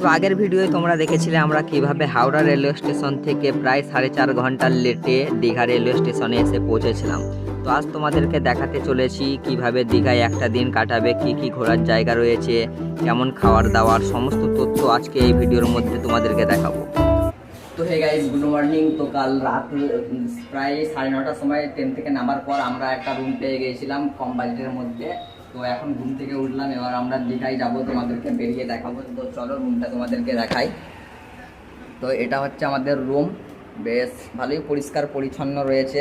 তো আগের ভিডিওয়ে তোমরা দেখেছিলে আমরা কীভাবে হাওড়া রেলওয়ে স্টেশন থেকে প্রায় সাড়ে চার ঘণ্টার লেটে দীঘা রেলওয়ে স্টেশনে এসে পৌঁছেছিলাম। তো আজ তোমাদেরকে দেখাতে চলেছি কীভাবে দীঘায় একটা দিন কাটাবে, কি কি ঘোরার জায়গা রয়েছে, কেমন খাওয়ার দাওয়ার সমস্ত তথ্য আজকে এই ভিডিওর মধ্যে তোমাদেরকে দেখাবো। তো হে গাইজ গুড মর্নিং তো কাল রাত প্রায় সাড়ে নটার সময় ট্রেন থেকে নামার পর আমরা একটা রুম পেয়ে গিয়েছিলাম কম বাজেটের মধ্যে। তো এখন ঘুম থেকে উঠলাম, এবার আমরা দীঘায় যাব তোমাদেরকে বেরিয়ে দেখাবো। তো চলো রুমটা তোমাদেরকে দেখাই। তো এটা হচ্ছে আমাদের রুম। বেশ ভালোই পরিষ্কার পরিচ্ছন্ন রয়েছে।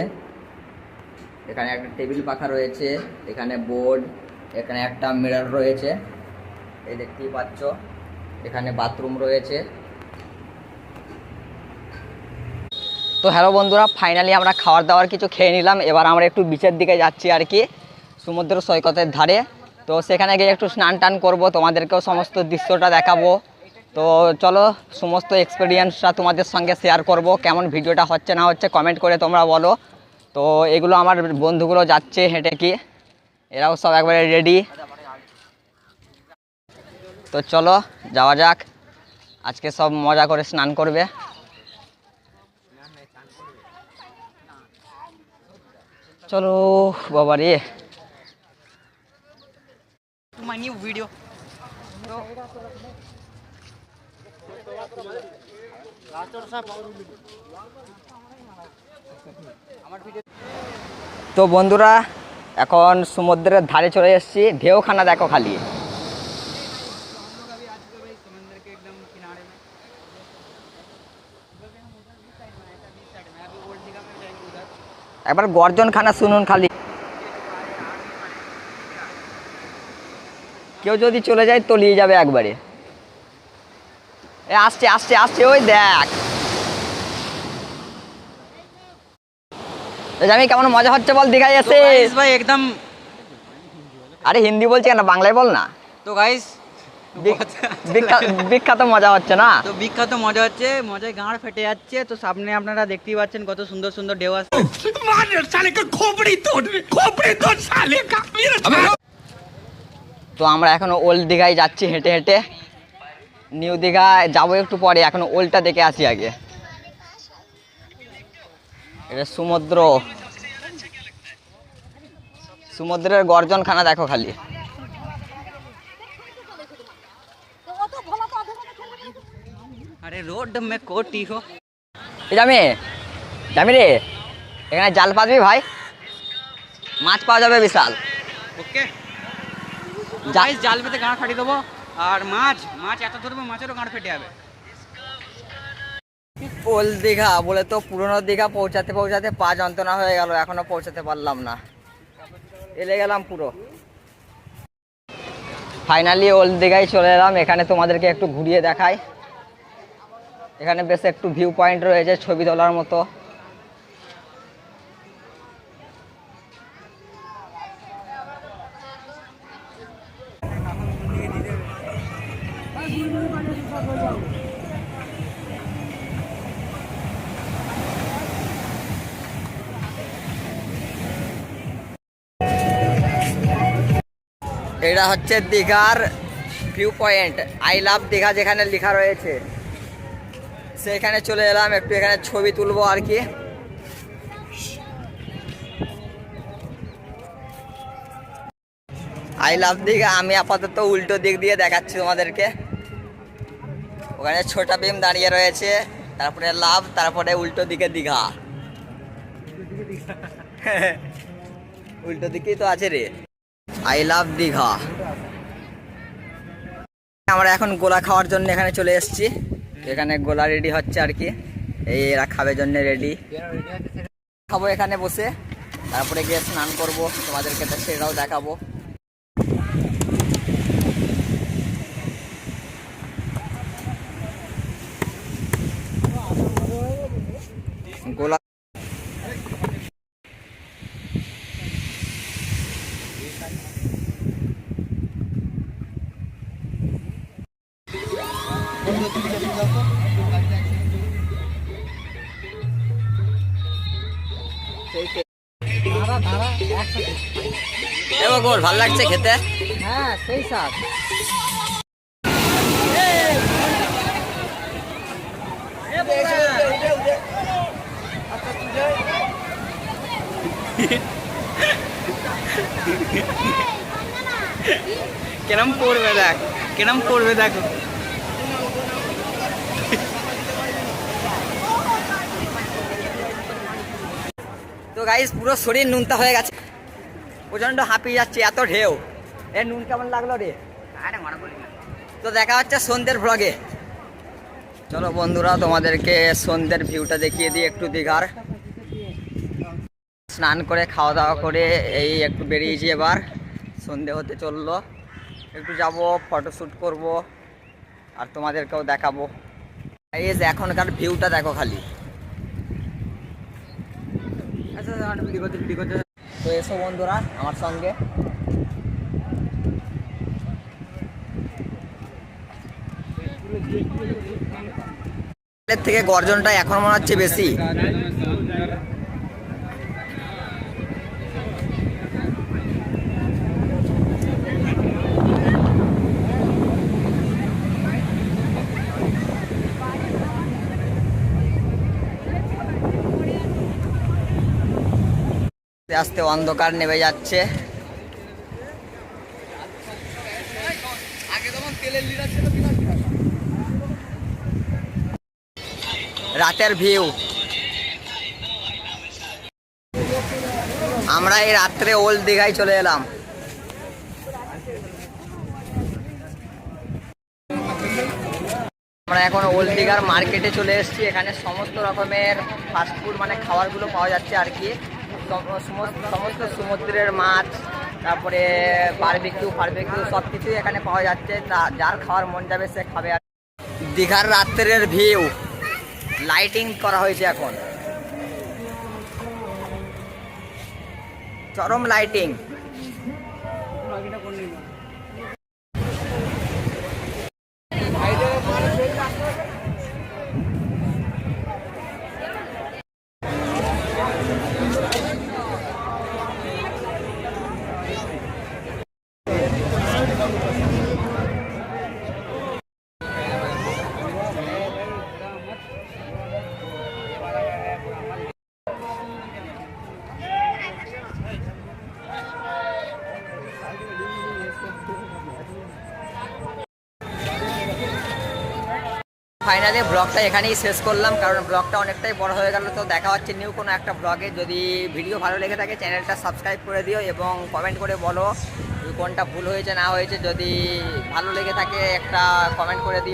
এখানে একটা টেবিল পাখা রয়েছে, এখানে বোর্ড, এখানে একটা মিরর রয়েছে। এই দেখতেই পাচ্ছ, এখানে বাথরুম রয়েছে। তো হ্যালো বন্ধুরা, ফাইনালি আমরা খাওয়ার দাওয়ার কিছু খেয়ে নিলাম। এবার আমরা একটু বিচের দিকে যাচ্ছি আর কি। সমুদ্র সৈকতের ধারে। তো সেখানে গিয়ে একটু স্নান টান করব, তোমাদেরকেও সমস্ত দৃশ্যটা দেখাবো। তো চলো, সমস্ত এক্সপিরিয়েন্সটা তোমাদের সঙ্গে শেয়ার করব, কেমন ভিডিওটা হচ্ছে না হচ্ছে কমেন্ট করে তোমরা বলো। তো এগুলো আমার বন্ধুগুলো যাচ্ছে হেঁটে কি, এরাও সব একবারে রেডি তো চলো, যাওয়া যাক, আজকে সব মজা করে স্নান করবে। চলো বাবা রে তো বন্ধুরা, এখন সমুদ্রের ধারে চলে এসেছি। ঢেউখানা দেখো খালি। একবার গর্জন খানা শুনুন খালি। কেউ যদি চলে যায় তলিয়ে যাবে একবারে। আসছে আসছে আসছে ওই দেখ। কেমন মজা হচ্ছে বল ভাই একদম আরে হিন্দি বলছি কেন? বাংলায় বল না। তো গাইস বিখ্যাত মজা হচ্ছে না? তো বিখ্যাত মজা হচ্ছে মজায় গাঁড় ফেটে যাচ্ছে। তো সামনে আপনারা দেখতেই পাচ্ছেন কত সুন্দর সুন্দর ঢেউ আসছে। তো আমরা এখনও ওল্ড দীঘায় যাচ্ছি হেঁটে হেঁটে। নিউ দীঘা যাব একটু পরে এখনও ওল্ডটা দেখে আসি আগে। এটা সমুদ্র। সমুদ্রের গর্জনখানা দেখো খালি। আরে রোড মে কোটি হো। জামি জামি রে এখানে জাল পাতবি ভাই? মাছ পাওয়া যাবে বিশাল। ওকে। গাইস জাল পেতে গাঁড় ফাটিয়ে দেবো। আর মাছ মাছ এত ধরবে মাছেরও গাঁড় ফেটে যাবে। ওল্ড দীঘা বলে তো পুরনো দীঘা পৌঁছাতে পৌঁছাতে পা যন্ত্রণা হয়ে গেল এখনও পৌঁছাতে পারলাম না। এলে গেলাম পুরো। ফাইনালি ওল্ড দীঘায় চলে এলাম এখানে তোমাদেরকে একটু ঘুরিয়ে দেখাই। এখানে বেশ একটু ভিউ পয়েন্ট রয়েছে ছবি তোলার মতো। এটা হচ্ছে দীঘার view point. I love Digha যেখানে লেখা রয়েছে। সেখানে চলে এলাম, একটু এখানে ছবি তুলবো আর কি। আই লাভ দীঘা, আমি আপাতত উল্টো দিক দিয়ে দেখাচ্ছি তোমাদেরকে। ওখানে ছোটা ভীম দাঁড়িয়ে রয়েছে, তারপরে লাভ, তারপরে উল্টো দিকে দীঘা। উল্টো দিকেই তো আছে রে। I love Digha. আমরা এখন গোলা খাওয়ার জন্য এখানে চলে এসেছি। এখানে গোলা রেডি হচ্ছে আর কি। এই এরা খাবে জন্য রেডি খাব এখানে বসে। তারপরে গিয়ে স্নান করব। তোমাদেরকে সেটাও দেখাবো। গোল ভালো লাগছে খেতে? হ্যাঁ সেই স্বাদ। কেরম পড়বে দেখ কেরম পড়বে দেখ। তো গাইস পুরো শরীর নুনতা হয়ে গেছে। প্রচণ্ড হাঁপিয়ে যাচ্ছে এত ঢেউ। এ নুন কেমন লাগল রে? তো দেখা হচ্ছে সন্ধ্যের ভ্লগে চলো বন্ধুরা তোমাদেরকে সন্ধ্যের ভিউটা দেখিয়ে দিই একটু দীঘার। স্নান করে খাওয়া দাওয়া করে এই একটু বেরিয়েছি এবার। সন্ধে হতে চলল। একটু যাব ফটোশ্যুট করব আর তোমাদেরকেও দেখাবো। এই এখনকার ভিউটা দেখো খালি। তো এসো বন্ধুরা আমার সঙ্গে। থেকে গর্জনটা এখন মনে হচ্ছে বেশি। আস্তে অন্ধকার নেমে যাচ্ছে। রাতের ভিউ। আমরা এই রাত্রে ওল্ড দীঘায় চলে এলাম। আমরা এখন ওল্ড দীঘার মার্কেটে চলে এসেছি। এখানে সমস্ত রকমের ফাস্টফুড মানে খাবারগুলো পাওয়া যাচ্ছে আর কি। সমস্ত সমুদ্রের মাছ, তারপরে বারবিকিউ ফারবিকিউ সব কিছুই এখানে পাওয়া যাচ্ছে। যার খাওয়ার মন যাবে সে খাবে। আর দীঘার রাত্রের ভিউ লাইটিং করা হয়েছে এখন। চরম লাইটিং ফাইনালি ব্লগটা এখানেই শেষ করলাম, কারণ ব্লগটা অনেকটাই বড় হয়ে গেল। তো দেখা হচ্ছে নিউ কোনো একটা ব্লগে। যদি ভিডিও ভালো লেগে থাকে চ্যানেলটা সাবস্ক্রাইব করে দিও এবং কমেন্ট করে বলো কোনটা ভুল হয়েছে, না হয়েছে। যদি ভালো লেগে থাকে, একটা কমেন্ট করে দিও।